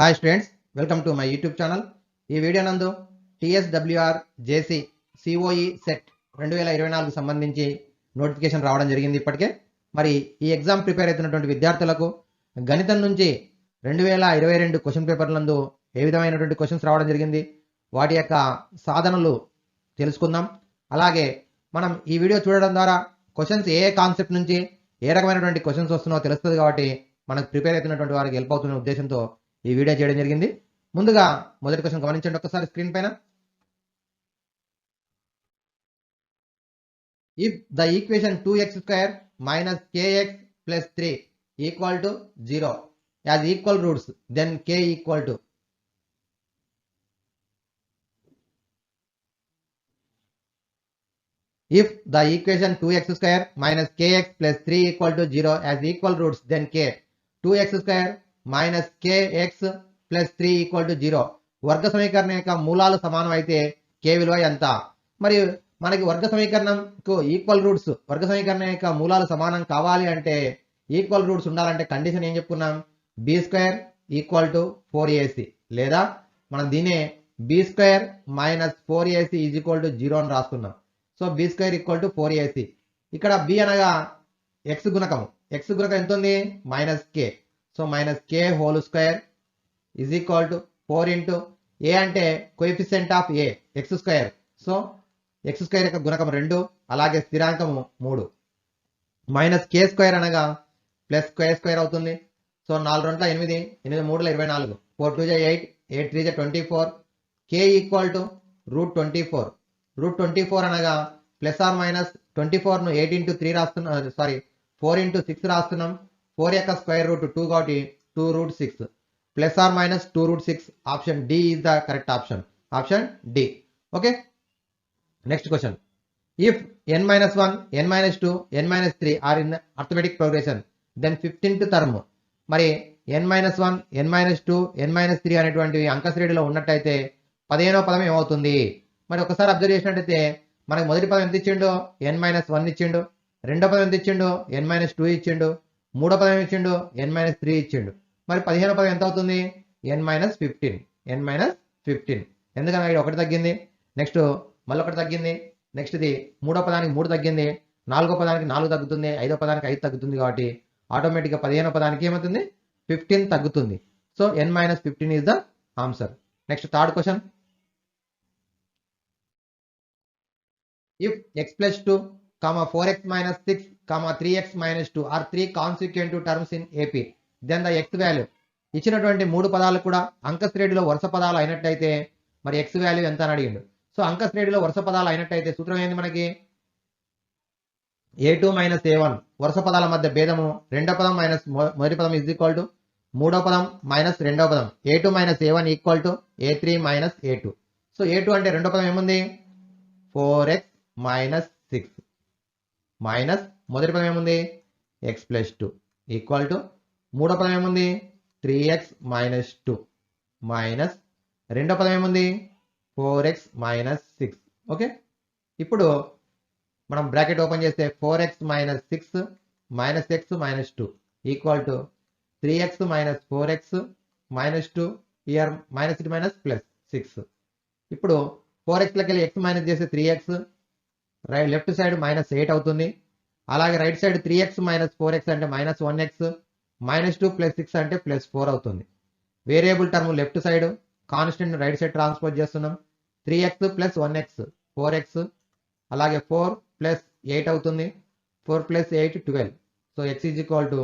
Hi students welcome to my YouTube channel ఈ video నందు TSWR JC COE set రెండు వేల ఇరవై నాలుగు సంబంధించి నోటిఫికేషన్ రావడం జరిగింది ఇప్పటికే. మరి ఈ ఎగ్జామ్ ప్రిపేర్ అవుతున్నటువంటి విద్యార్థులకు గణితం నుంచి రెండు వేల ఇరవై రెండు క్వశ్చన్ పేపర్లందు ఏ విధమైనటువంటి క్వశ్చన్స్ రావడం జరిగింది వాటి యొక్క సాధనలు తెలుసుకుందాం. అలాగే మనం ఈ వీడియో చూడడం ద్వారా క్వశ్చన్స్ ఏ కాన్సెప్ట్ నుంచి ఏ రకమైనటువంటి క్వశ్చన్స్ వస్తున్నాయో తెలుస్తుంది కాబట్టి మనకు ప్రిపేర్ అవుతున్నటువంటి వారికి హెల్ప్ అవుతున్న ఉద్దేశంతో ఈ వీడియో చేయడం జరిగింది. ముందుగా మొదటి క్వశ్చన్ గమనించండి ఒకసారి స్క్రీన్ పైన. If the equation two x square minus kx plus three equal to zero has equal roots then k equal to if the equation two x square minus kx plus three equal to zero has equal roots then k two x square minus minus kx plus 3 equal to 0 వర్గ సమీకరణం యొక్క మూలాలు సమానం అయితే కే విలువ ఎంత? మరియు మనకి వర్గ సమీకరణంకు ఈక్వల్ రూట్స్ వర్గ సమీకరణం యొక్క మూలాలు సమానం కావాలి అంటే ఈక్వల్ రూట్స్ ఉండాలంటే కండిషన్ ఏం చెప్పుకున్నాం? B square equal to four ac లేదా మనం దీనే b square minus four ac is equal to zero అని రాసుకున్నాం. So b square equal to four ac ఇక్కడ బి అనగా ఎక్స్ గుణకం ఎక్స్ గుణకం ఎంత ఉంది minus k so minus k whole square is equal to four into a అంటే coefficient of a x square so x square యొక్క గుణకం రెండు అలాగే స్థిరాంకము మూడు. మైనస్ కే స్క్వేర్ అనగా ప్లస్ కే స్క్వేర్ అవుతుంది. సో నాలుగు రెండుల ఎనిమిది ఎనిమిది మూడుల ఇరవై నాలుగు. ఫోర్ టూ జా ఎయిట్ ఎయిట్ త్రీ జా twenty four k equal to root twenty four root twenty four అనగా ప్లస్ ఆర్ మైనస్ ట్వంటీ ఫోర్ను ఎయిట్ ఇంటూ త్రీ రాస్తున్నాం సారీ ఫోర్ ఇంటూ సిక్స్ రాస్తున్నాం. ఫోర్ యొక్క స్క్వేర్ రూట్ టూ కాబట్టి two root six. Plus or minus two root six option D is the correct option. Option D. Okay? Next question. If n minus one n minus two n minus three are in arithmetic progression then fifteenth term మరి n minus one n minus two n minus three అనేటువంటి అంకశ్రేణిలో ఉన్నట్టయితే పదిహేనో పదం ఏమవుతుంది? మరి ఒకసారి observe చేసినట్టయితే మనకు మొదటి పదం ఎంత ఇచ్చిండు? ఎన్ మైనస్ వన్ ఇచ్చిండు. రెండో పదం ఎంత ఇచ్చిండు? ఎన్ మైనస్ టూ ఇచ్చిండు. మూడో పదం ఇచ్చిండు ఎన్ మైనస్ త్రీ ఇచ్చిండు. మరి పదిహేనో పదం ఎంత అవుతుంది n minus fifteen n minus fifteen ఎందుకన్నా ఇక్కడ ఒకటి తగ్గింది? నెక్స్ట్ మళ్ళీ ఒకటి తగ్గింది. నెక్స్ట్ ఇది మూడో పదానికి మూడు తగ్గింది. నాలుగో పదానికి నాలుగు తగ్గుతుంది. ఐదో పదానికి ఐదు తగ్గుతుంది కాబట్టి ఆటోమేటిక్గా పదిహేనో పదానికి ఏమవుతుంది? ఫిఫ్టీన్ తగ్గుతుంది. So n minus fifteen is the answer next third question if x plus two comma four x minus six 6 comma 3x minus 2 are three consecutive terms in AP then the x value ఇచ్చినటువంటి మూడు పదాలు కూడా అంక శ్రేణిలో వరుస పదాలు అయినట్టయితే మరి ఎక్స్ వాల్యూ ఎంత అని అడిగిండు. సో అంక శ్రేణిలో వరుస పదాలు అయినట్టయితే సూత్రం ఏంది మనకి? A two minus a one వరుస పదాల మధ్య భేదము రెండో పదం మైనస్ మొదటి పదం ఇజ్ ఈక్వల్ టు మూడో పదం మైనస్ రెండో పదం. A two minus a one equal to a three minus a two so a two అంటే రెండో పదం ఏముంది? Four x minus six minus మొదటి పదం ఏముంది? X plus two equal to మూడో పదం ఏముంది? Three x minus two minus రెండో పదం ఏముంది? Four x minus six okay ఇప్పుడు మనం బ్రాకెట్ ఓపెన్ చేస్తే four x minus six minus x minus two equal to three x minus four x minus two year minus minus plus six ఇప్పుడు four x వెళ్ళి x minus చేస్తే three x right left side minus eight అవుతుంది. అలాగే right side three x minus four x అంటే minus one x minus two plus six అంటే plus four అవుతుంది. Variable term left side constant right side transport చేస్తున్నాం. Three x plus one x four x అలాగే four plus eight అవుతుంది. Four plus eight twelve so x is equal to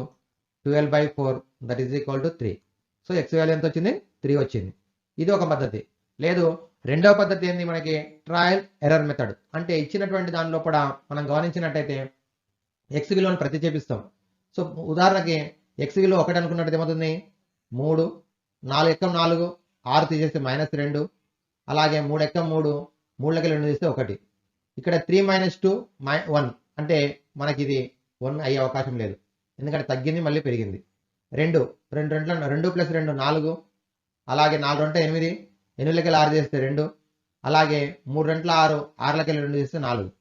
twelve by four that is equal to three so x value ఎంత వచ్చింది? Three వచ్చింది. ఇది ఒక పద్ధతి. లేదు రెండవ పద్ధతి ఏంది మనకి? ట్రయల్ ఎర్రర్ మెథడ్ అంటే ఇచ్చినటువంటి దానిలో కూడా మనం గమనించినట్టయితే ఎక్స్ విలువను ప్రతిచేపిస్తాం సో ఉదాహరణకి ఎక్స్ విలువ ఒకటి అనుకున్నట్టు ఏమవుతుంది? మూడు నాలుగు ఎక్కం నాలుగు ఆరు తీసేస్తే మైనస్ రెండు అలాగే మూడు ఎక్కం మూడు మూడులకి రెండు తీస్తే ఒకటి. ఇక్కడ త్రీ మైనస్ టూ మై వన్ అంటే మనకి ఇది వన్ అయ్యే అవకాశం లేదు. ఎందుకంటే తగ్గింది మళ్ళీ పెరిగింది. రెండు రెండు రెండు రెండు ప్లస్ రెండు నాలుగు అలాగే నాలుగు అంటే ఎనిమిది ఎనిమిదిలకి ఆరు చేస్తే రెండు. అలాగే మూడు రెంట్ల ఆరు ఆరులకెళ్ళి రెండు చేస్తే నాలుగు.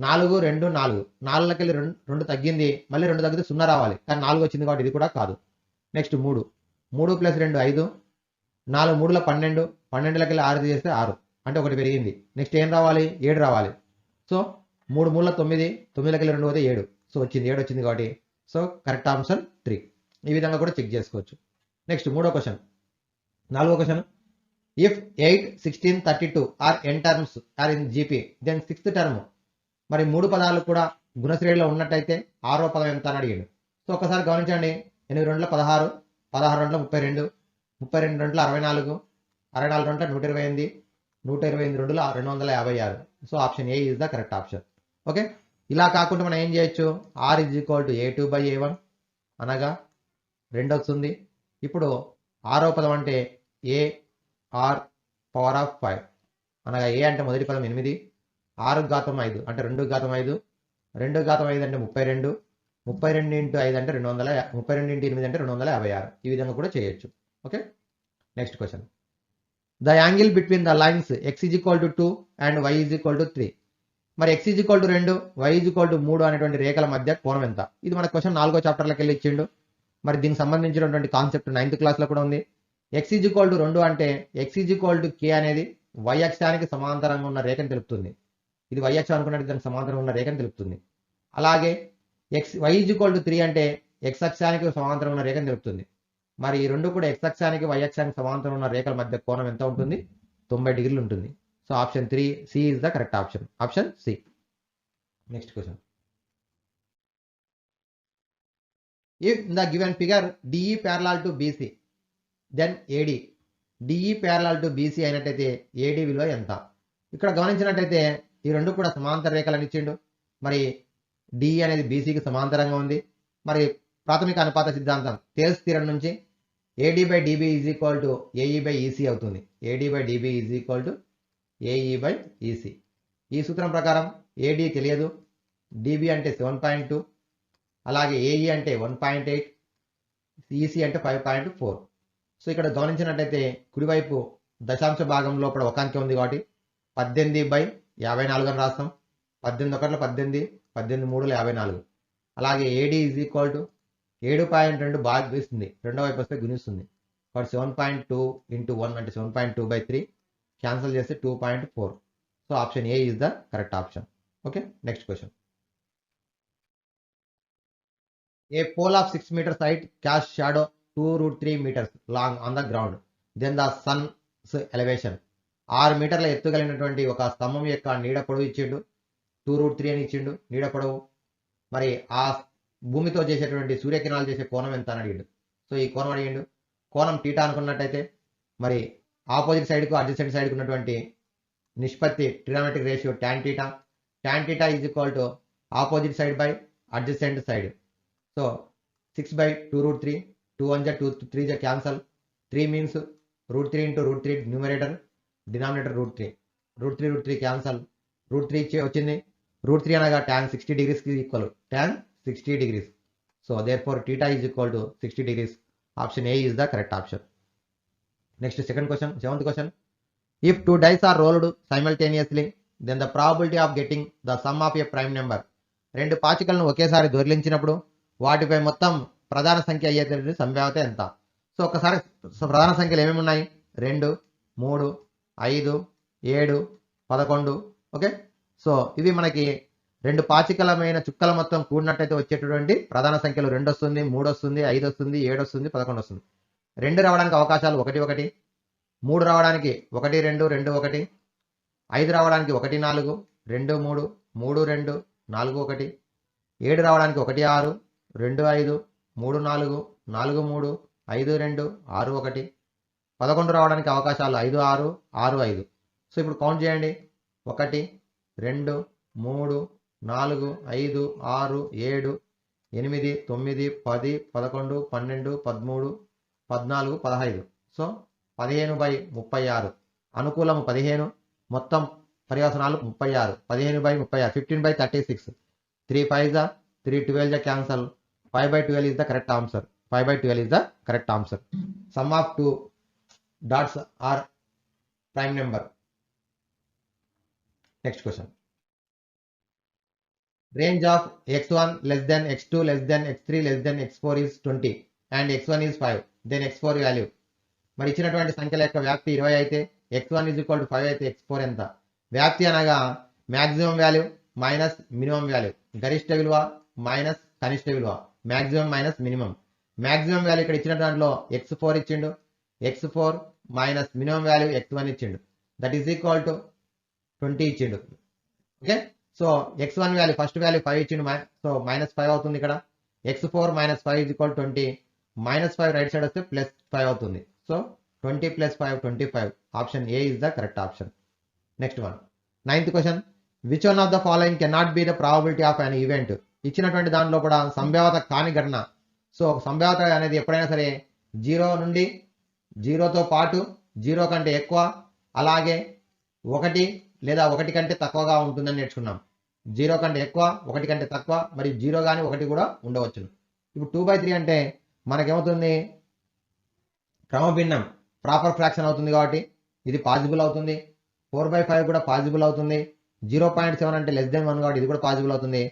నాలుగు రెండు నాలుగు. నాలుగులకెళ్ళి రెండు రెండు తగ్గింది. మళ్ళీ రెండు తగ్గితే సున్నా రావాలి. కానీ నాలుగు వచ్చింది కాబట్టి ఇది కూడా కాదు. నెక్స్ట్ మూడు. మూడు ప్లస్ రెండు ఐదు. నాలుగు మూడుల పన్నెండు. పన్నెండులకెళ్ళి ఆరు చేస్తే ఆరు. అంటే ఒకటి పెరిగింది. నెక్స్ట్ ఏం రావాలి? ఏడు రావాలి. సో మూడు మూడుల తొమ్మిది. తొమ్మిదిలకి వెళ్ళి రెండు పోతే ఏడు. సో వచ్చింది. ఏడు వచ్చింది కాబట్టి. So correct answer three. ఈ విధంగా కూడా చెక్ చేసుకోవచ్చు. నెక్స్ట్ మూడో క్వశ్చన్. నాలుగో question. If eight sixteen thirty two are n terms are in GP then sixth term మరి మూడు పదాలు కూడా గుణశ్రేణిలో ఉన్నట్టయితే ఆరో పదం ఎంత అని అడిగాడు. సో ఒకసారి గమనించండి. ఎనిమిది రెండులో పదహారు పదహారు రెండులో ముప్పై రెండు ముప్పై రెండు రెండులో అరవై నాలుగు అరవై నాలుగు రెండులో నూట ఇరవై ఎనిమిది నూట ఇరవై ఎనిమిది రెండులో రెండు వందల యాభై ఆరు. So option a is the correct option okay ఇలా కాకుండా మనం ఏం చేయొచ్చు? R is equal to a two by a one అనగా రెండు వస్తుంది ఇప్పుడు ఆరో పదం అంటే a r power of five అనగా ఏ అంటే మొదటి పదం ఎనిమిది ఆరు ఘాతం ఐదు అంటే రెండు ఘాతం ఐదు రెండు ఘాతం ఐదు అంటే ముప్పై రెండు ముప్పై రెండు ఇంటూ ఐదు అంటే రెండు వందల ముప్పై రెండు ఇంటూ ఎనిమిది అంటే రెండు వందల యాభై ఆరు. ఈ విధంగా కూడా చేయొచ్చు. Okay? Next question the angle between the lines x is equal to two and y is equal to three మరి ఎక్స్ ఈజ్ ఈక్వల్ టు రెండు వై ఈజ్ ఈక్వల్ టు మూడు అనేటువంటి రేఖల మధ్య కోణం ఎంత? ఇది మన క్వశ్చన్ నాలుగో చాప్టర్లోకి వెళ్ళి ఇచ్చిండు. మరి దీనికి సంబంధించినటువంటి కాన్సెప్ట్ నైన్త్ క్లాస్లో కూడా ఉంది. ఎక్స్ ఈజ్ ఈక్వల్ టు రెండు అంటే x is equal to k అనేది వై అక్షానికి సమాంతరంగా ఉన్న రేఖను తెలుపుతుంది. ఇది వై అక్షం అనుకున్నట్టు దానికి సమాంతరంగా ఉన్న రేఖను తెలుపుతుంది. అలాగే x y is equal to three అంటే ఎక్స్ అక్షానికి సమాంతరం ఉన్న రేఖను తెలుపుతుంది. మరి ఈ రెండు కూడా ఎక్స్ అక్షానికి వై అక్షానికి సమాంతరం ఉన్న రేఖల మధ్య కోణం ఎంత ఉంటుంది? తొంభై డిగ్రీలు ఉంటుంది. So option three c is the correct option option c next question if the given figure DE parallel to BC then AD DE parallel to BC అయినట్టయితే ఏడి విలువ ఎంత? ఇక్కడ గమనించినట్టయితే ఈ రెండు కూడా సమాంతర రేఖలను ఇచ్చిండు. మరి డిఈ అనేది బీసీకి సమాంతరంగా ఉంది. మరి ప్రాథమిక అనుపాత సిద్ధాంతం తేల్స్ స్థిరం నుంచి AD by DB is equal to AE by EC అవుతుంది. AD by DB is equal to AE by EC ఈ సూత్రం ప్రకారం ఏడీ తెలియదు. డిబి అంటే సెవెన్ పాయింట్ టూ అలాగే ఏఈ అంటే వన్ పాయింట్ ఎయిట్ ఈసీ అంటే ఫైవ్ పాయింట్ ఫోర్ సో ఇక్కడ గమనించినట్టయితే కుడివైపు దశాంశ భాగం లోపల ఒక అంకె ఉంది కాబట్టి పద్దెనిమిది బై యాభై నాలుగు అని రాస్తాం. పద్దెనిమిది ఒకటిలో పద్దెనిమిది పద్దెనిమిది మూడులో యాభై నాలుగు. అలాగే ఏడి ఈజ్ ఈక్వల్ టు ఏడు పాయింట్ రెండు భాగిస్తుంది రెండో వైపు వస్తే గుణిస్తుంది. కాబట్టి seven point two into one అంటే seven point two by three cancel చేస్తే two point four so option a is the correct option okay next question a pole of six metres height casts shadow two root three metres long on the ground then the sun's elevation ఆరు మీటర్ల ఎత్తు కలిగినటువంటి ఒక స్తంభం యొక్క నీడ పొడవు ఇచ్చిండు. టూ రూట్ త్రీ అని ఇచ్చిండు. నీడ పొడవు. మరి ఆ భూమితో చేసేటువంటి సూర్యకిరణాలు చేసే కోణం ఎంత అని అడిగిండు. సో ఈ కోణం అడిగిండు. కోణం టీటా అనుకున్నట్టయితే మరి ఆపోజిట్ సైడ్కు అడ్జసెంట్ సైడ్కు ఉన్నటువంటి నిష్పత్తి trigonometric ratio tan theta tan theta is equal to opposite side by adjacent side so six by two root three two one జా టూ త్రీ జా cancel three means root three into root three numerator denominator root three root three root three cancel root three వచ్చింది. Root three అనగా tan sixty డిగ్రీస్కి equal tan sixty degrees so therefore theta is equal to sixty degrees option a is the correct option next second question seventh question if two dice are rolled simultaneously then the probability of getting the sum of a prime number రెండు పాచికలను ఒకేసారి దొరిలించినప్పుడు వాటిపై మొత్తం ప్రధాన సంఖ్య అయ్యేటటువంటి సంభావ్యత ఎంత? సో ఒకసారి ప్రధాన సంఖ్యలు ఏమేమి ఉన్నాయి? రెండు మూడు ఐదు ఏడు పదకొండు ఓకే? సో ఇవి మనకి రెండు పాచికలమైన చుక్కల మొత్తం కూడినట్టయితే వచ్చేటటువంటి ప్రధాన సంఖ్యలు. రెండు వస్తుంది మూడు వస్తుంది ఐదు వస్తుంది ఏడు వస్తుంది పదకొండు వస్తుంది. రెండు రావడానికి అవకాశాలు ఒకటి ఒకటి. మూడు రావడానికి ఒకటి రెండు రెండు ఒకటి. ఐదు రావడానికి ఒకటి నాలుగు. రెండు మూడు మూడు రెండు నాలుగు ఒకటి. ఏడు రావడానికి ఒకటి ఆరు. రెండు ఐదు. మూడు నాలుగు నాలుగు మూడు ఐదు రెండు ఆరు ఒకటి. పదకొండు రావడానికి అవకాశాలు ఐదు ఆరు ఆరు ఐదు. సో ఇప్పుడు కౌంట్ చేయండి. ఒకటి రెండు మూడు నాలుగు ఐదు ఆరు ఏడు ఎనిమిది తొమ్మిది పది పదకొండు పన్నెండు పదమూడు పద్నాలుగు పదహైదు. సో పదిహేను బై ముప్పై ఆరు. అనుకూలము పదిహేను మొత్తం పర్యవసనాలు ముప్పై ఆరు. పదిహేను బై ముప్పై ఆరు fifteen by thirty six. Three five జా త్రీ ట్వెల్వ్ జా cancel. Five by twelve is the correct answer five by twelve is the correct answer sum of two dots are prime number next question range of x1 less than x2 less than x3 less than x4 is 20 and x1 is 5 then x4 value. మరి ఇచ్చినటువంటి సంఖ్యల యొక్క వ్యాప్తి ఇరవై అయితే x one is equal to five అయితే X four ఎంత? వ్యాప్తి అనగా maximum value minus minimum value గరిష్ట విలువ మైనస్ కనిష్ట విలువ. Maximum minus minimum. Maximum value ఇక్కడ ఇచ్చిన దాంట్లో ఎక్స్ ఫోర్ ఇచ్చిండు. X four minus minimum value x one ఇచ్చిండు. That is equal to twenty ఇచ్చిండు. Okay so x one value first value five ఇచ్చిండు సో మైనస్ ఫైవ్ అవుతుంది ఇక్కడ. X four minus five is equal twenty. Minus five right side వస్తే plus five అవుతుంది. So twenty plus five twenty five. Option A is the correct option next one ninth question which one of the following cannot be the probability of an event ఇచ్చినటువంటి దాంట్లో కూడా సంభావత కాని ఘటన. So సంభావత అనేది ఎప్పుడైనా సరే zero నుండి జీరోతో పాటు జీరో కంటే ఎక్కువ అలాగే ఒకటి లేదా ఒకటి కంటే తక్కువగా ఉంటుందని నేర్చుకున్నాం. జీరో కంటే ఎక్కువ ఒకటి కంటే తక్కువ మరియు జీరో కానీ ఒకటి కూడా ఉండవచ్చు. ఇప్పుడు టూ బై త్రీ అంటే మనకేమవుతుంది? క్రమభిన్నం. ప్రాపర్ ఫ్రాక్షన్ అవుతుంది కాబట్టి ఇది పాజిబుల్ అవుతుంది. ఫోర్ బై ఫైవ్ కూడా పాజిబుల్ అవుతుంది. జీరో పాయింట్ సెవెన్ అంటే లెస్ దెన్ వన్ కాబట్టి ఇది కూడా పాజిబుల్ అవుతుంది.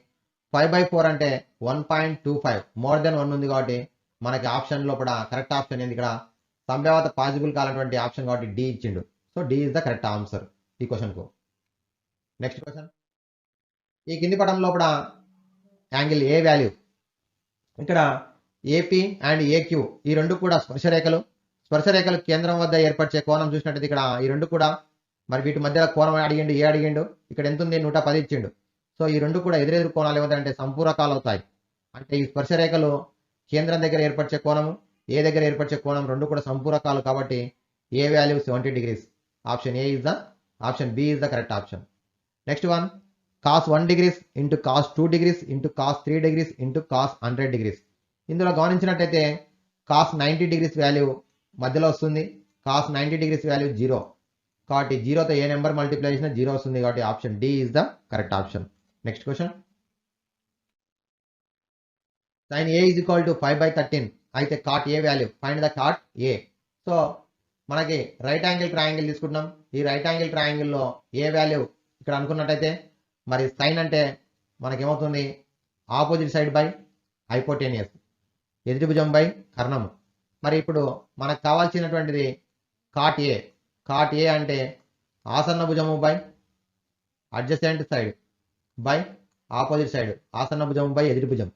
ఫైవ్ బై ఫోర్ అంటే one point two five. More than one ఉంది కాబట్టి మనకి ఆప్షన్ లోపల కరెక్ట్ ఆప్షన్ ఏంది ఇక్కడ? సంభావత పాసిబుల్ కానటువంటి ఆప్షన్ కాబట్టి డి ఇచ్చిండు. So D is the correct answer ఈ క్వశ్చన్కు నెక్స్ట్ క్వశ్చన్. ఈ కింది పటం లోపల యాంగిల్ ఏ వాల్యూ? ఇక్కడ ఏపీ అండ్ ఏక్యూ ఈ రెండు కూడా స్పర్శరేఖలు స్పర్శరేఖలు కేంద్రం వద్ద ఏర్పరిచే కోణం చూసినట్టయితే ఇక్కడ ఈ రెండు కూడా మరి వీటి మధ్యలో కోణం అడిగిండు ఏ అడిగిండు? ఇక్కడ ఎంత ఉంది? నూట పది ఇచ్చిండు. సో ఈ రెండు కూడా ఎదురెదురు కోణాలు ఏమవుతాయంటే సంపూరకాలు అవుతాయి. అంటే ఈ స్పర్శరేఖలు కేంద్రం దగ్గర ఏర్పరిచే కోణము ఏ దగ్గర ఏర్పరిచే కోణం రెండు కూడా సంపూరకాలు కాబట్టి A value seventy degrees option A is the option B is the correct option next one cos one degrees into cos two degrees into cos three degrees into cos hundred degrees ఇందులో గమనించినట్టయితే cos ninety degrees value మధ్యలో వస్తుంది cos ninety degrees value zero కాబట్టి జీరోతో ఏ number multiply చేసినా zero వస్తుంది కాబట్టి option D is the correct option next question sine A is equal to five by thirteen అయితే cot A value find the cot A so మనకి right angle triangle తీసుకుంటున్నాం. ఈ రైట్ యాంగిల్ ట్రయాంగిల్లో A value ఇక్కడ అనుకున్నట్టయితే మరి sign అంటే మనకేమవుతుంది? ఆపోజిట్ సైడ్ బై హైపోటేనియస్ ఎదుటి భుజం బై కర్ణము. మరి ఇప్పుడు మనకు కావాల్సినటువంటిది కాట్ ఏ కాట్ ఏ అంటే ఆసన్న భుజము by adjacent side by opposite side ఆసన్న భుజం బై ఎదుటి భుజం.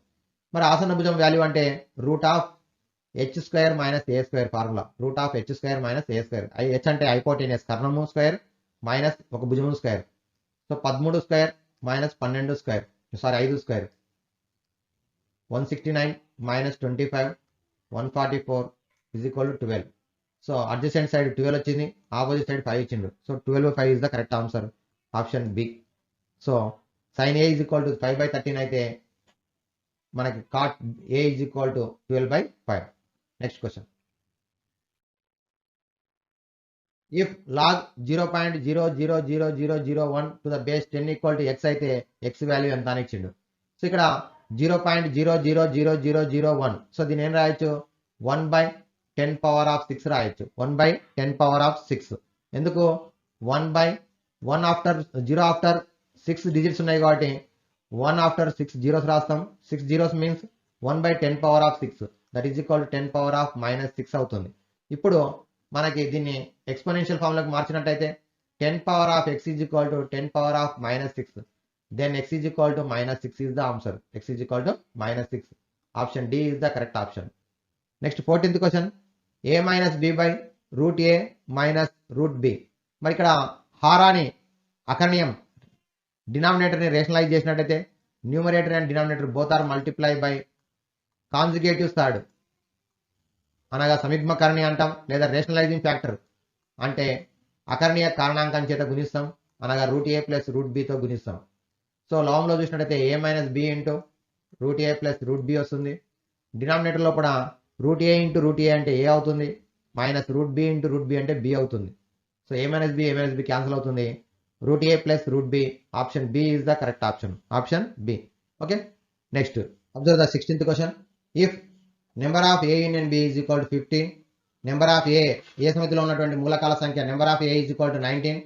మరి ఆసన్న భుజం వాల్యూ అంటే root of H square minus A square formula root of H square minus A square H అంటే హైపోటేనియస్ కర్ణము స్క్వేర్ మైనస్ ఒక భుజము స్క్వేర్ సో పదమూడు స్క్వేర్ మైనస్ పన్నెండు స్క్వేర్ సారీ ఐదు square one sixty nine minus twenty five one forty four is equal to twelve so adjacent side twelve వచ్చింది opposite side five ఇచ్చిండు. So twelve five is the correct answer option B so sine A is equal to five by thirteen అయితే మనకి cot A is equal to twelve by five next question if log zero point zero zero zero zero zero one to the base ten equal to x అయితే X value ఎంత అని ఇచ్చిండు. So ఇక్కడ zero point zero zero zero zero zero one so దీని ఏం రాయొచ్చు? One by ten power of six రాయొచ్చు. One by ten power of six ఎందుకు? One by one after zero after six digits ఉన్నాయి కాబట్టి వన్ ఆఫ్టర్ సిక్స్ జీరోస్ రాస్తాం. Six zeros means one by ten power of six that is equal to ten power of minus six అవుతుంది. ఇప్పుడు మనకి దీన్ని exponential ఫామ్లోకి మార్చినట్టయితే ten power of x is equal to ten power of minus six then x is equal to minus six is the answer X is equal to minus six option D is the correct option next fourteenth question A minus B by root A minus root B మరి ఇక్కడ హారాని అకర్ణీయం డినామినేటర్ని rationalise చేసినట్టయితే numerator and denominator both are multiply by conjugates third అనగా సమిగ్మకరణి అంటాం లేదా రేషనలైజింగ్ ఫ్యాక్టర్ అంటే అకర్ణీయ కారణాంకం చేత గుణిస్తాం. అనగా రూట్ ఏ ప్లస్ రూట్ బితో గుణిస్తాం. సో లవంలో చూసినట్టయితే A minus B into root A plus root B వస్తుంది. డినామినేటర్లో కూడా root A into root A అంటే ఏ అవుతుంది. Minus root B into root B అంటే బి అవుతుంది. So A minus B A minus B cancel అవుతుంది. Root A plus root B option B is the correct option option B okay next observe the sixteenth question if number of A union B is equal to fifteen number of A A సమితిలో ఉన్నటువంటి మూలకాల సంఖ్య number of A is equal to nineteen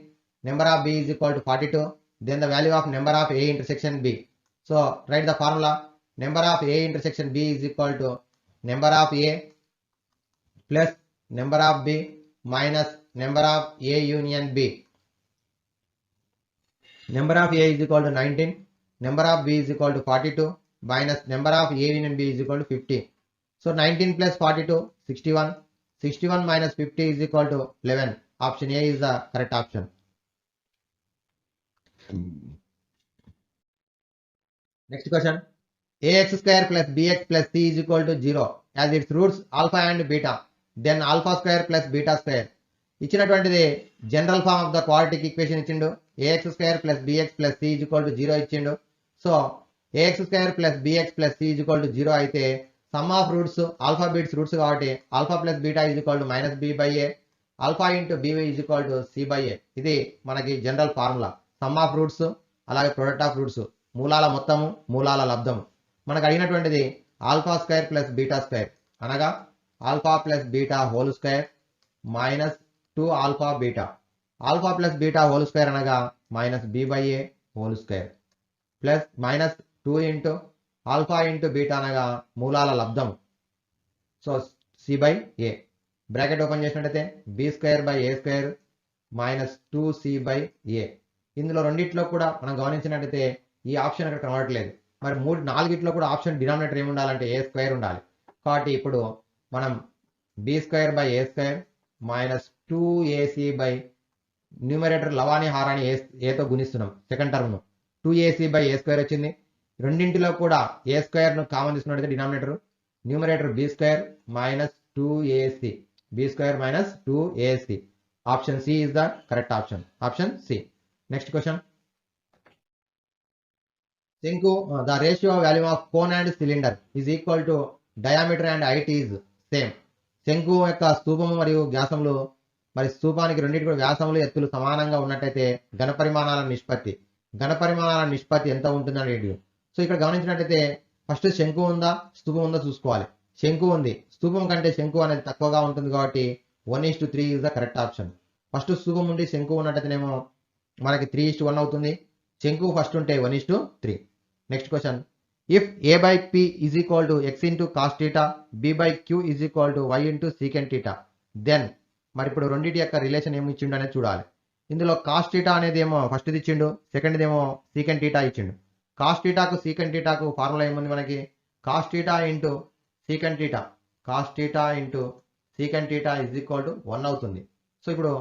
number of B is equal to forty two then the value of number of A intersection B so write the formula number of A intersection B is equal to number of A plus number of B minus number of A union B Number of A is equal to 19, number of B is equal to 42 minus number of A union B is equal to 50. So 19 plus 42, 61. 61 minus 50 is equal to 11. Option A is the correct option. Next question. ax square plus bx plus c is equal to 0 as its roots alpha and beta. Then alpha square plus beta square. ఇచ్చినటువంటిది general form of the quadratic equation ఇచ్చిండు A X square plus B X plus C equal to zero ఇచ్చిండు. So A X square plus B X plus C equal to zero అయితే sum of roots alpha betas roots కాబట్టి alpha plus beta equal to minus B by A alpha into B equal to C by A ఇది మనకి general formula sum of roots అలాగే product of roots మూలాల మొత్తము మూలాల లబ్ధము. మనకు అడిగినటువంటిది alpha square plus beta square అనగా alpha plus beta whole square minus two alpha beta alpha plus beta whole square అనగా minus B by A whole square. Plus minus two into alpha into beta అనగా మూలాల లబ్ధం so C by A. Bracket open చేసినట్టయితే B square by A square minus two C by A. ఇందులో రెండిట్లో కూడా మనం గమనించినట్టయితే ఈ ఆప్షన్ అక్కడ కనబడట్లేదు. మరి మూడు నాలుగిట్లో కూడా ఆప్షన్ డినామినేటర్ ఏమి ఉండాలంటే ఏ స్క్వేర్ ఉండాలి. కాబట్టి ఇప్పుడు మనం B square by A square minus two AC by numerator లవాని హారాన్ని ఏ ఏతో గుణిస్తున్నాం? Second term two AC by A square వచ్చింది? రెండింటిలో కూడా ఏ స్క్వేర్ను కామన్ తీసుకున్నట్టయితే denominator? Numerator B square minus two AC. B square minus two AC. Option C is the correct option. Option C. Next question. శంకు the ratio value of cone and cylinder is equal to diameter and height is same. శంకు యొక్క స్తూపము మరియు గ్యాసంలో మరి స్తూపానికి రెండింటి కూడా వ్యాసములు ఎత్తులు సమానంగా ఉన్నట్టయితే ఘన పరిమాణాల నిష్పత్తి. ఘన పరిమాణాల నిష్పత్తి ఎంత ఉంటుందని రేడియో సో ఇక్కడ గమనించినట్టయితే ఫస్ట్ శంకు ఉందా? స్తూపం ఉందా చూసుకోవాలి. శంకు ఉంది. స్తూపం కంటే శంకు అనేది తక్కువగా ఉంటుంది కాబట్టి one is to three is the correct option first స్తూపం ఉండి శంకు ఉన్నట్టయితేనేమో మనకి త్రీ ఇస్ టు వన్ అవుతుంది. శంకు ఫస్ట్ ఉంటే one is to three next question if A by P is equal to x into cos theta B by Q is equal to y into secant theta then మరి ఇప్పుడు రెండింటి యొక్క relation ఏమి ఇచ్చిండు అనేది చూడాలి. ఇందులో కాస్ట్ టీటా అనేది ఏమో ఫస్ట్ ఇచ్చిండు సెకండ్ ఏమో సీకెండ్ టీటా ఇచ్చిండు. కాస్ట్ టీటాకు సీకెండ్ టీటాకు ఫార్ములా ఏముంది మనకి? Cos theta into secant theta cos theta into secant theta is equal to one అవుతుంది. సో ఇప్పుడు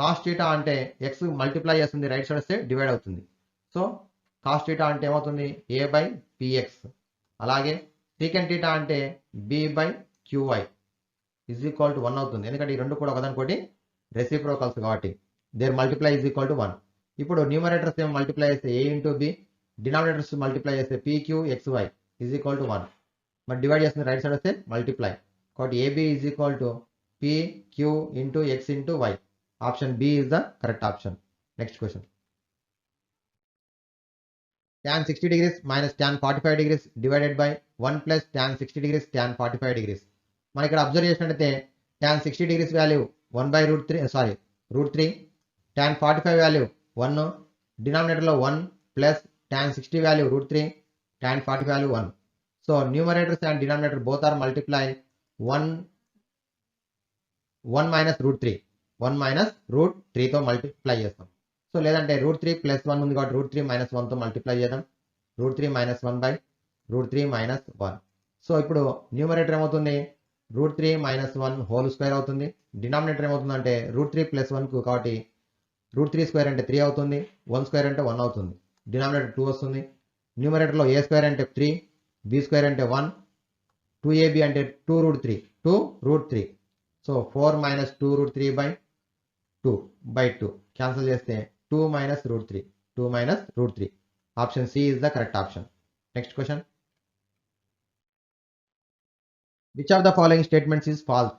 కాస్ట్ టీటా అంటే ఎక్స్ మల్టిప్లై చేస్తుంది రైట్ సైడ్ వస్తే డివైడ్ అవుతుంది. సో కాస్ట్ టీటా అంటే ఏమవుతుంది? ఏ బై పిఎక్స్ అలాగే సీకెండ్ టీటా అంటే B by Q Y is equal to one అవుతుంది. ఎందుకంటే ఈ రెండు కూడా ఒకదానికోటి రెసిప్రోకల్స్ కాబట్టి. There multiply is equal to one ఇప్పుడు న్యూమరేటర్స్ ఏమో మల్టిప్లై చేస్తే A into B denominators multiply చేస్తే P Q X Y is equal to one మరి డివైడ్ చేస్తుంది రైట్ సైడ్ వస్తే మల్టిప్లై కాబట్టి A B is equal to P Q into X into Y option B is the correct option next question tan 60 degrees minus tan 45 degrees divided by 1 plus tan 60 degrees tan 45 degrees. మనం ఇక్కడ observe చేసినట్టయితే tan sixty degrees value one by root three sorry root three tan 45 value one డినామినేటర్లో one plus tan sixty value root three tan forty value one so numerators and denominator both are multiply one one minus root three one minus root త్రీతో multiply చేస్తాం. So లేదంటే root three plus one ఉంది కాబట్టి root three minus వన్తో multiply చేద్దాం. Root three minus one by root three minus one so ఇప్పుడు numerator ఏమవుతుంది? Root three minus one whole square అవుతుంది. Denominator ఏమవుతుందంటే రూట్ త్రీ ప్లస్ వన్కు కాబట్టి రూట్ త్రీ స్క్వేర్ అంటే త్రీ అవుతుంది. వన్ స్క్వేర్ అంటే వన్ అవుతుంది. డినామినేటర్ టూ వస్తుంది. న్యూమరేటర్లో ఏ స్క్వేర్ అంటే త్రీ బి స్క్వేర్ అంటే వన్ టూ ఏబి అంటే two root three two root three. So four minus two root three by two by two. Cancel చేస్తే two minus root three two minus root three. Option c is the correct option. Next question. Which of the following statements is false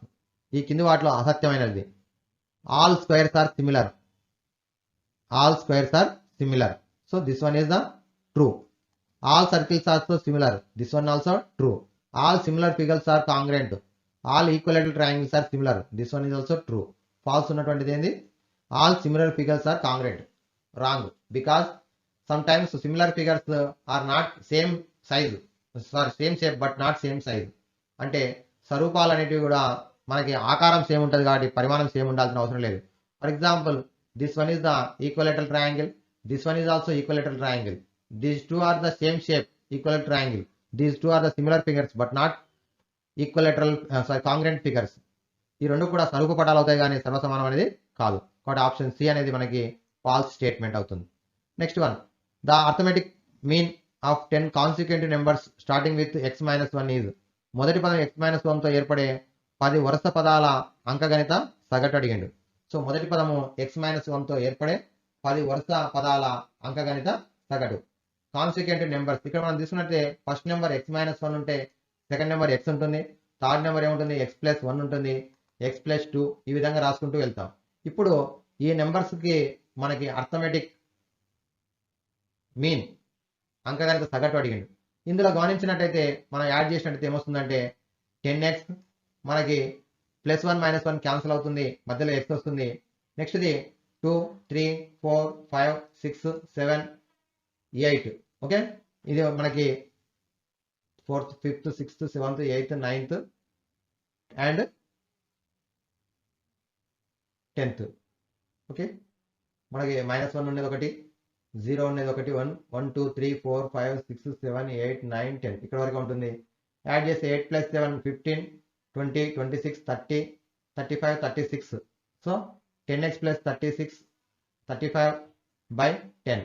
ఈ కింది వాటిలో అసత్యమైనది. All squares are similar all squares are similar so this one is the true all circles also similar this one also true all similar figures are congruent all equilateral triangles are similar this one is also true false ఉన్నటువంటిది ఏంది? All similar figures are congruent wrong because some times similar figures are not same size sorry same shape but not same size అంటే స్వరూపాలు అనేటివి కూడా మనకి ఆకారం same ఉంటుంది కాబట్టి పరిమాణం సేమ్ ఉండాల్సిన అవసరం లేదు. For example this one is the equilateral triangle this one is also equilateral triangle these two are the same shape equilateral triangle these two are the similar figures but not equilateral sorry congruent figures ఈ రెండు కూడా సరుకు పటాలు అవుతాయి కానీ సర్వసమానం అనేది కాదు. కాబట్టి ఆప్షన్ సి అనేది మనకి ఫాల్స్ స్టేట్మెంట్ అవుతుంది. Next one the arithmetic mean of ten consecutive numbers starting with x minus one is మొదటి పదం ఎక్స్ మైనస్ వన్తో ఏర్పడే పది వరుస పదాల అంకగణిత సగటు అడిగిండు. సో మొదటి పదము ఎక్స్ మైనస్ వన్తో ఏర్పడే పది వరుస పదాల అంకగణిత సగటు. కాన్సిక్వెంట్ నెంబర్స్ ఇక్కడ మనం తీసుకున్నట్టే first number x minus one ఉంటే సెకండ్ నెంబర్ ఎక్స్ ఉంటుంది థర్డ్ నెంబర్ ఏముంటుంది ఎక్స్ ప్లస్ వన్ ఉంటుంది ఎక్స్ ప్లస్ టూ ఈ విధంగా రాసుకుంటూ వెళ్తాం. ఇప్పుడు ఈ నెంబర్స్కి మనకి అర్థమెటిక్ మీన్ అంకగణిత సగటు అడిగిండు. ఇందులో గమనించినట్టయితే మనం యాడ్ చేసినట్టయితే ఏమొస్తుందంటే టెన్ ఎక్స్ మనకి plus one minus one cancel అవుతుంది మధ్యలో ఎక్స్ వస్తుంది. నెక్స్ట్ది two three four five six seven eight okay ఇది మనకి fourth fifth sixth seventh eighth ninth and tenth okay మనకి మైనస్ వన్ ఉండేది ఒకటి జీరో అనేది ఒకటి one one two three four five six seven eight nine ten. ఇక్కడ వరకు ఉంటుంది. యాడ్ చేసి eight plus seven fifteen twenty twenty six thirty thirty five thirty six so ten x plus thirty six thirty five by ten.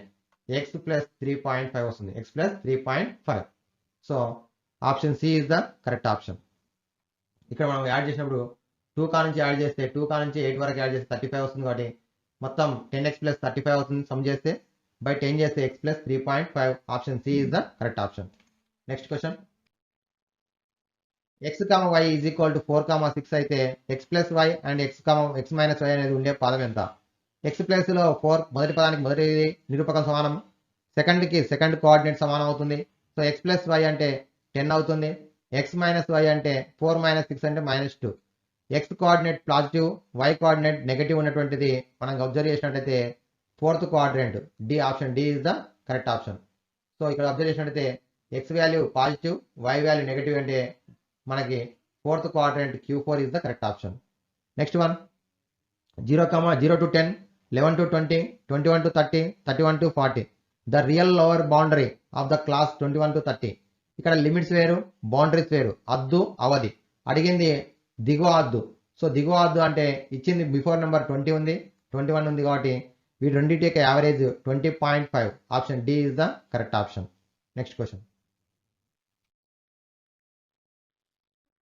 X plus three point five వస్తుంది. X plus three point five. So option c is the correct option. ఇక్కడ మనం add చేసినప్పుడు two కా నుంచి add చేస్తే two కా నుంచి eight వరకు యాడ్ చేస్తే థర్టీ ఫైవ్ వస్తుంది కాబట్టి మొత్తం ten x plus thirty five అవుతుంది సమ్ చేస్తే బై టెన్ చేస్తే x plus three point five option c is the correct option. Next question. X comma y is equal to four comma six అయితే x plus y and x comma x minus y అనేది ఉండే పదం ఎంత? X ప్లస్లో four మొదటి పదానికి మొదటి నిరూపకం సమానం. సెకండ్కి సెకండ్ కోఆర్డినేట్ సమానం అవుతుంది. సో ఎక్స్ ప్లస్ వై అంటే టెన్ అవుతుంది. ఎక్స్ మైనస్ వై అంటే ఫోర్ మైనస్ సిక్స్ అంటే minus two. X coordinate positive y coordinate negative ఉన్నటువంటిది మనం అబ్జర్వ్ చేసినట్టయితే fourth quadrant. D option d is the correct option. So ఇక్కడ అబ్జర్వ్ చేసినట్టయితే x value positive y value negative అంటే మనకి fourth quadrant q four is the correct option. Next one. Zero comma zero to ten eleven to twenty twenty one to thirty thirty one to forty. The real lower boundary of the class twenty one to thirty. ఇక్కడ limits వేరు boundaries వేరు. అద్దు అవధి. అడిగింది దిగువ అద్దు. So దిగువ అద్దు అంటే ఇచ్చింది బిఫోర్ నెంబర్ ట్వంటీ ఉంది ట్వంటీ వన్ ఉంది కాబట్టి వీటి రెండింటి యొక్క average twenty point five option d is the correct option next question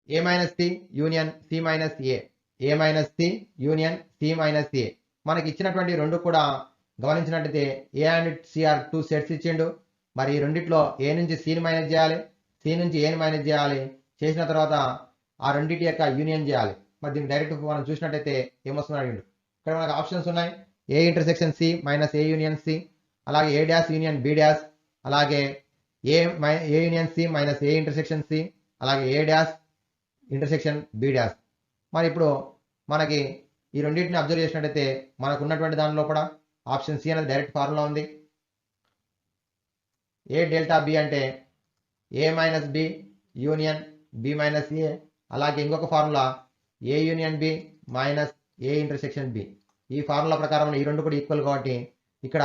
a minus c union c minus a a minus c union c minus a మనకి ఇచ్చినటువంటి రెండు కూడా గమనించినట్టయితే a and c are two sets ఇచ్చిండు. మరి ఈ రెండిట్లో ఏ నుంచి సిని మైనస్ చేయాలి సి నుంచి ఏని మైనస్ చేయాలి చేసిన తర్వాత ఆ రెండింటి యొక్క యూనియన్ చేయాలి. మరి దీన్ని డైరెక్ట్ మనం చూసినట్టయితే ఏమొస్తుంది అడిగిండు. ఇక్కడ మనకు ఆప్షన్స్ ఉన్నాయి. A intersection c minus a union c అలాగే a dash union b dash అలాగే a my a union c minus a intersection c అలాగే a dash intersection b dash మరి ఇప్పుడు మనకి ఈ రెండింటిని అబ్జర్వ్ చేసినట్టయితే మనకు ఉన్నటువంటి దానిలో కూడా ఆప్షన్ సి అనేది డైరెక్ట్ ఫార్ములా ఉంది. ఏ డెల్టా బి అంటే a minus b union b minus a అలాగే ఇంకొక formula a union b minus a intersection b ఈ ఫార్ములా ప్రకారం ఈ రెండు కూడా ఈక్వల్ కాబట్టి ఇక్కడ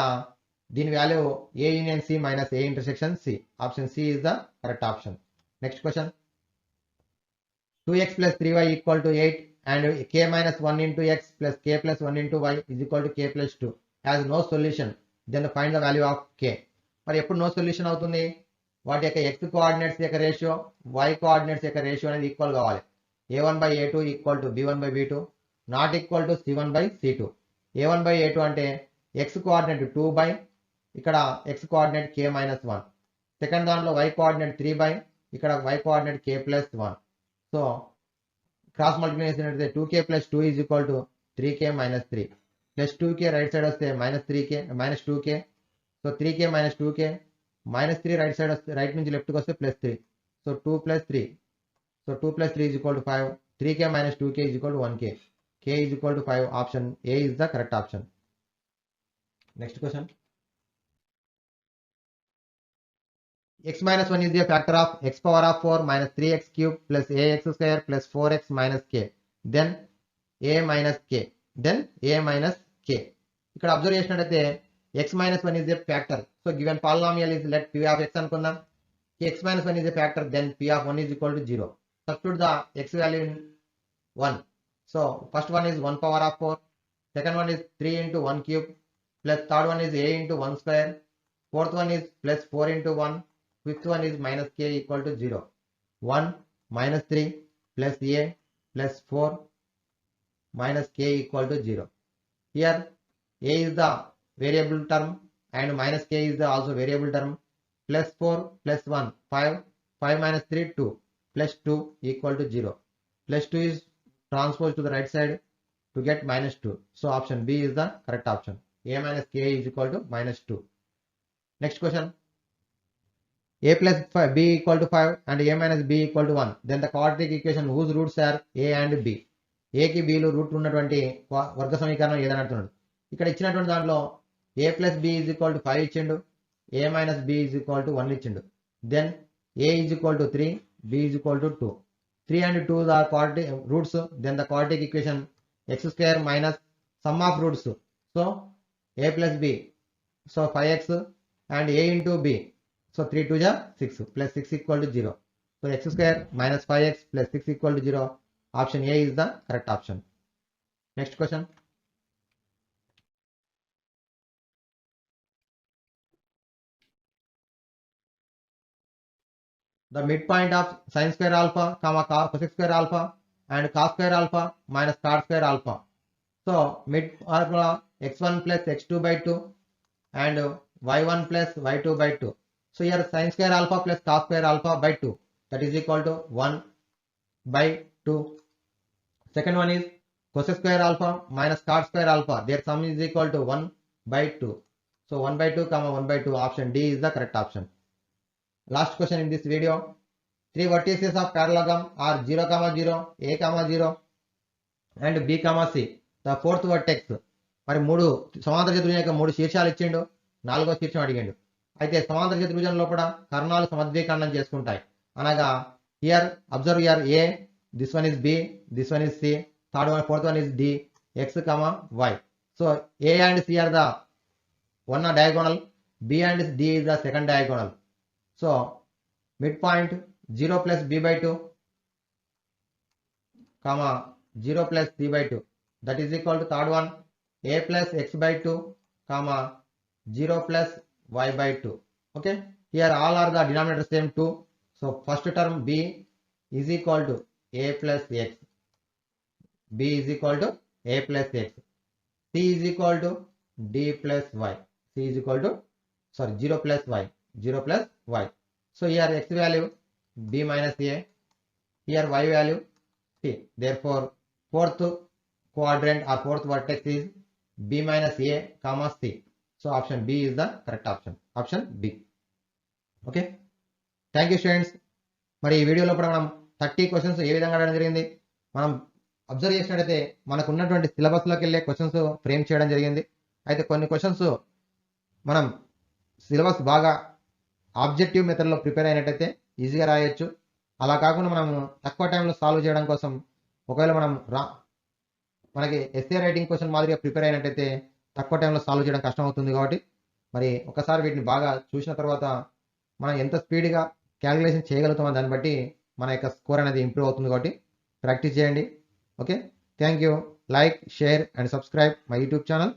దీని value a union c minus a intersection c option c is the correct option next question two x plus three y equal to eight and k minus one into x plus k plus one into y is equal to k plus two has no solution then find the value of k మరి ఎప్పుడు no solution అవుతుంది? వాటి యొక్క x coordinates యొక్క ratio y coordinates యొక్క ratio అనేది equal కావాలి. A one by a two equal to b one by b two not equal to c one by c two. A one by a two అంటే x coordinate two by ఇక్కడ x coordinate k minus one. Second దాంట్లో y coordinate three by ఇక్కడ y coordinate k plus one. So cross multiplication అయితే two k plus two is equal to three k minus three. Plus two k right side వస్తే minus three k minus two k. So three k minus two k minus three right side వస్తే right నుంచి లెఫ్ట్కి వస్తే plus three. So two plus three. So two plus three is equal to five. Three k minus two k is equal to one k. K is equal to five option a is the correct option next question x minus 1 is a factor of x power of 4 minus 3x cube plus ax square plus 4x minus k. Then a minus k then a minus k ఇక్కడ observe చేసినట్టయితే x minus one is a factor so given polynomial is let p of x అనుకుందాం. X minus one is a factor then p of one is equal to zero substitute the x value in one So first one is 1 power of 4, second one is 3 into 1 cube, plus third one is a into 1 square, fourth one is plus 4 into 1, fifth one is minus k equal to 0. 1 minus 3 plus a plus 4 minus k equal to 0. Here a is the variable term and minus k is the also variable term. Plus 4 plus 1 5 5 minus 3 2 plus 2 equal to 0 plus 2 is transpose to the right side to get minus 2. So option B is the correct option. a minus k is equal to minus 2. Next question. a plus 5, b equal to 5 and a minus b equal to 1. Then the quadratic equation whose roots are a and b. ఏకి బీలు route ఉన్నటువంటి వర్గ సమీకరణం ఏదని అడుగుతున్నాడు ఇక్కడ ఇచ్చినటువంటి దాంట్లో a plus b is equal to five ఇచ్చిండు a minus b is equal to one ఇచ్చిండు then a is equal to three b is equal to two three and two the quality roots then the quadratic equation x square minus sum of roots so a plus b so five x and a into b so three two జా six plus six equal to zero so x square minus five x plus six equal to zero Option A is the correct option. Next question. The midpoint of sine square alpha, comma cos square alpha and cos square alpha minus cot square alpha. So mid formula x1 plus x2 by 2 and y1 plus y2 by 2. So here sine square alpha plus cos square alpha by 2 that is equal to 1 by 2 Second one is cos square alpha minus cot square alpha. Their sum is equal to 1 by 2. So 1 by 2 comma 1 by 2 option D is the correct option. Last question in this video. Three vertices of parallelogram are 0, comma 0, A, comma 0 and B, comma C. The fourth vertex. మరి మూడు సమాంతర చతుర్భుజం యొక్క మూడు శీర్షాలు ఇచ్చిండు నాలుగో శీర్షం అడిగిండు అయితే సమాంతర చతుర్భుజం లోపల కర్ణాలు సమద్వీకరణం చేసుకుంటాయి అనగా here observe here a this one is b this one is c third one fourth one is d x comma y so a and c are the one diagonal b and d is the second diagonal diagonal. So midpoint 0 plus B by 2, comma 0 plus C by 2. That is equal to third one, A plus X by 2, comma 0 plus Y by 2. Okay. Here all are the denominator same 2. So first term B is equal to a plus x. b is equal to a plus x. c is equal to d plus y. c is equal to sorry 0 plus y. 0 plus y. So here x value b minus a. Here y value c. Therefore fourth quadrant or fourth vertex is b minus a comma c. So option B is the correct option. Option B. Okay thank you students మరి ఈ వీడియోలో కూడా మనం thirty questions ఏ విధంగా అడగడం జరిగింది మనం అబ్జర్వ్ చేసినట్టయితే మనకు ఉన్నటువంటి సిలబస్లోకి వెళ్ళే క్వశ్చన్స్ ఫ్రేమ్ చేయడం జరిగింది అయితే కొన్ని క్వశ్చన్స్ మనం సిలబస్ బాగా ఆబ్జెక్టివ్ మెథడ్లో ప్రిపేర్ అయినట్టయితే ఈజీగా రాయొచ్చు. అలా కాకుండా మనం తక్కువ టైంలో సాల్వ్ చేయడం కోసం ఒకవేళ మనం రా మనకి ఎస్ఏ రైటింగ్ క్వశ్చన్ మాదిరిగా ప్రిపేర్ అయినట్టయితే తక్కువ టైంలో సాల్వ్ చేయడం కష్టం అవుతుంది కాబట్టి మరి ఒకసారి వీటిని బాగా చూసిన తర్వాత మనం ఎంత స్పీడ్గా క్యాలిక్యులేషన్ చేయగలుగుతామో దాన్ని బట్టి మన యొక్క స్కోర్ అనేది ఇంప్రూవ్ అవుతుంది కాబట్టి ప్రాక్టీస్ చేయండి. Okay? Thank you. Like share and subscribe my YouTube channel.